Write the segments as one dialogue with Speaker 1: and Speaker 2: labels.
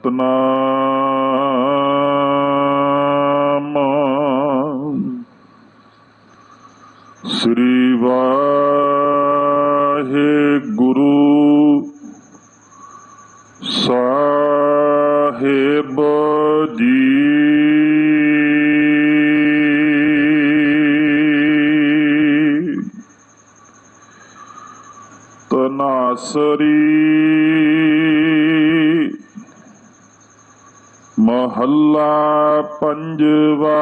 Speaker 1: ਸਤਨਾਮ। ਸ੍ਰੀ ਵਾਹਿਗੁਰੂ ਸਾਹਿਬ ਜੀ। ਤਨਾਸਰੀ ਮਹੱਲਾ ਪੰਜਵਾ।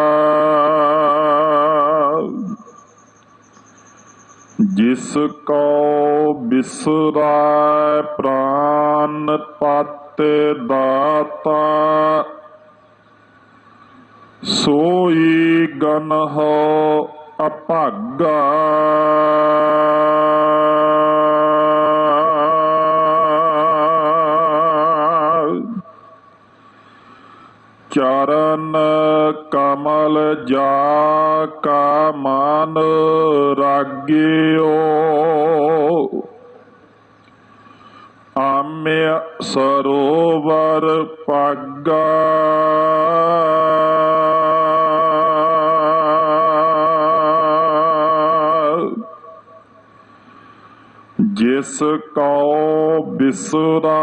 Speaker 1: ਜਿਸ ਕੋ ਬਿਸਰਾ ਪ੍ਰਾਨ ਪਤ ਦਾਤਾ ਸੋਈ ਗਨ ਹੋ ਅਭਾਗਾ। ਚਰਨ ਕਮਲ ਜਾ ਕਾ ਮਨ ਰਾਗਿਓ। ਆਮਿਆ ਸਰੋਵਰ ਪਾਗਾ ਜਿਸ ਕਉ ਬਿਸਰਾ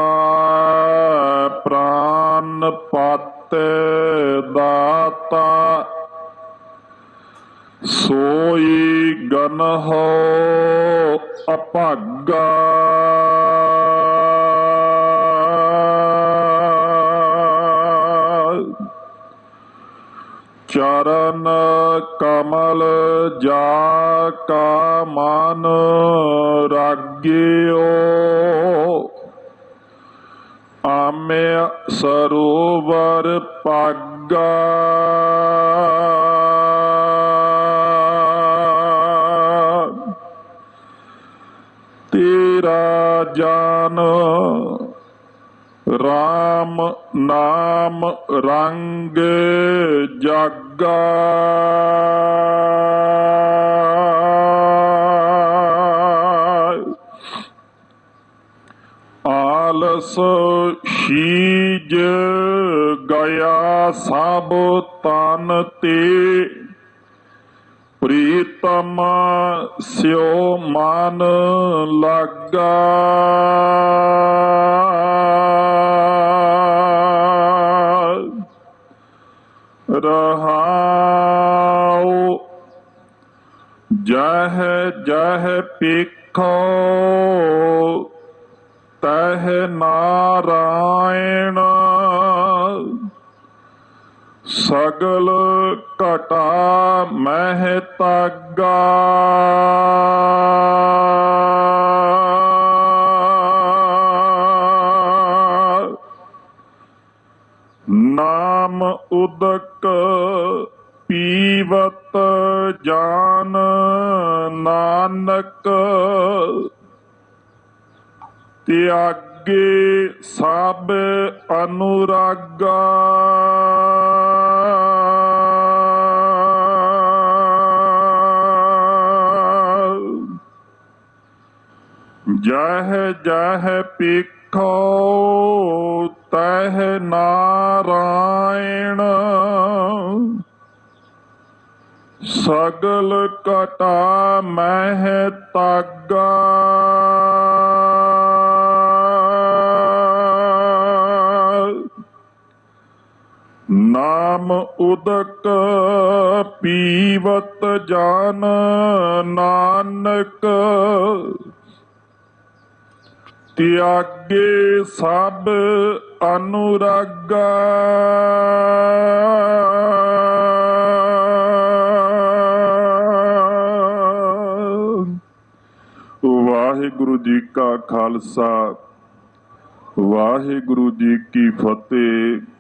Speaker 1: ਪ੍ਰਾਨ ਪਤ ਦਾਤਾ ਸੋਈ ਗਨ ਹੋ ਅਭਾਗਾ। ਚਰਨ ਕਮਲ ਜਾ ਕਾ ਮਨ ਰਾਗਿਓ। ਆਮੇ ਸਰੋਵਰ ਪਾਗਾ ਤੇਰਾ ਜਾਨ RAM ਨਾਮ ਰੰਗ ਜਾਗਾ। ਆਲਸ ਸ਼ੀਜ ਗਿਆ ਸਭ ਤਨ ਤੇ। ਪ੍ਰੀਤਮ ਸਿਓ ਮਨ ਲਾਗਾ। ਰਹਾਉ ਜਹ ਜਹ ਪੇਖੋ ਤਹ ਨਾਰਾਇਣ। ਸਗਲ ਘਟਾ ਮਹਿ ਤਾਗਾ ਨਾਮ ਉਦਕ ਪੀਵਤ ਜਾਨ ਨਾਨਕ। ਤਿਆਗੇ ਸਭ ਅਨੁਰਾਗਾ। ਜਹ ਜਹ ਪੇਖੋ ਤਹ ਨਾਰਾਇਣ। ਸਗਲ ਕਟਾ ਮਹਿ ਤਾਗਾ। ਨਾਮ ਉਦਕ ਪੀਵਤ ਜਾਨ ਨਾਨਕ। ਤਿਆਗੇ ਸਭ ਅਨੁਰਾਗਾ। ਵਾਹਿਗੁਰੂ ਜੀ ਕਾ ਖਾਲਸਾ, ਵਾਹਿਗੁਰੂ ਜੀ ਕੀ ਫਤਿਹ।